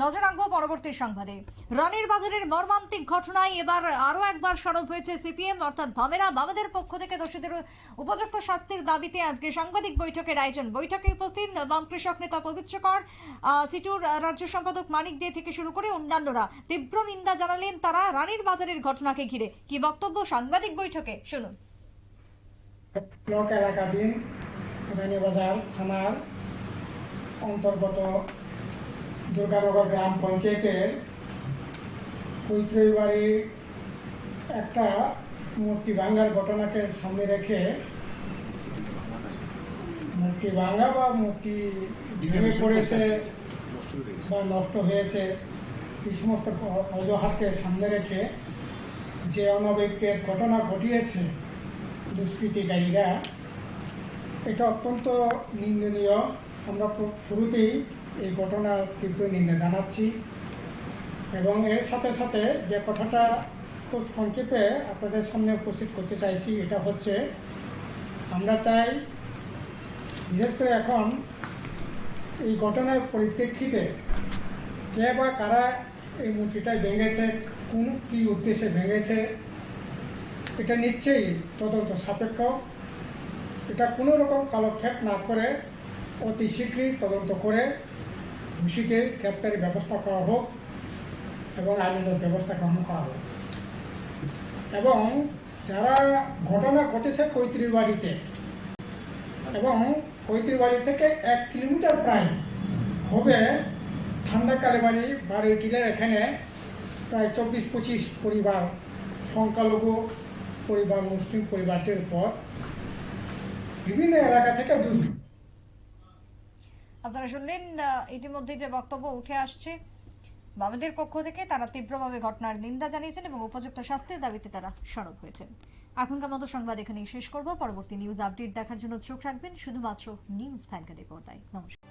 নজর পরবর্তী সংবাদে। রানীর বাজারের মর্মান্তিক ঘটনায় এবার আরও একবার সরব হয়েছে সিপিএম, অর্থাৎ বামেরা। বামেদের পক্ষ থেকে দোষীদের উপযুক্ত শাস্তির দাবিতে আজকে সাংবাদিক বৈঠকের আয়োজন। বৈঠকে উপস্থিত বাম কৃষক নেতা পবিত্র কর সিটুর রাজ্য সম্পাদক মানিক দে থেকে শুরু করে অন্যান্যরা। তীব্র নিন্দা জানালেন তারা রানীর বাজারের ঘটনাকে ঘিরে। কি বক্তব্য সাংবাদিক বৈঠকে? শুনুন। এলাকাধীন থানার অন্তর্গত দুর্গানগর গ্রাম পঞ্চায়েতের কৈত্রী বাড়ির একটা মূর্তি ভাঙ্গার ঘটনাকে সামনে রেখে মূর্তি ভাঙ্গা বা মূর্তি ভেঙে পড়েছে বা নষ্ট হয়েছে এই সমস্ত অজুহাতকে সামনে রেখে যে অনবৈক্যের ঘটনা ঘটিয়েছে দুষ্কৃতিকারীরা এটা অত্যন্ত নিন্দনীয়। আমরা শুরুতেই এই ঘটনা তীব্র নিন্দা জানাচ্ছি। এবং এর সাথে সাথে যে কথাটা খুব সংক্ষেপে আপনাদের সামনে উপস্থিত করতে চাইছি, এটা হচ্ছে, আমরা চাই বিশেষ করে এখন এই ঘটনার পরিপ্রেক্ষিতে কে বা কারা এই মূর্তিটা ভেঙেছে, কোন কী উদ্দেশ্যে ভেঙেছে, এটা নিশ্চয়ই তদন্ত সাপেক্ষ। এটা কোনো রকম কালক্ষেপ না করে অতি শীঘ্রই তদন্ত করে দোষীকে গ্রেপ্তারের ব্যবস্থা করা হোক এবং আইনের ব্যবস্থা গ্রহণ করা হোক। এবং যারা ঘটনা ঘটেছে কৈত্রীর বাড়িতে, এবং কৈত্রীর বাড়ি থেকে এক কিলোমিটার প্রায় হবে ঠান্ডাকালে বাড়ি, বাড়ির টিলের এখানে প্রায় চব্বিশ পঁচিশ পরিবার, সংখ্যালঘু পরিবার, মুসলিম পরিবারটির উপর বিভিন্ন এলাকা থেকে দুর্নীতি আপনারা শুনলেন ইতিমধ্যে যে বক্তব্য উঠে আসছে, বামেদের পক্ষ থেকে তারা তীব্রভাবে ঘটনার নিন্দা জানিয়েছেন এবং উপযুক্ত শাস্তির দাবিতে তারা সরব হয়েছেন। এখনকার মতো সংবাদ এখানেই শেষ করব। পরবর্তী নিউজ আপডেট দেখার জন্য চোখ রাখবেন শুধুমাত্র নিউজ ভ্যানগার্ডের পর্দায়। নমস্কার।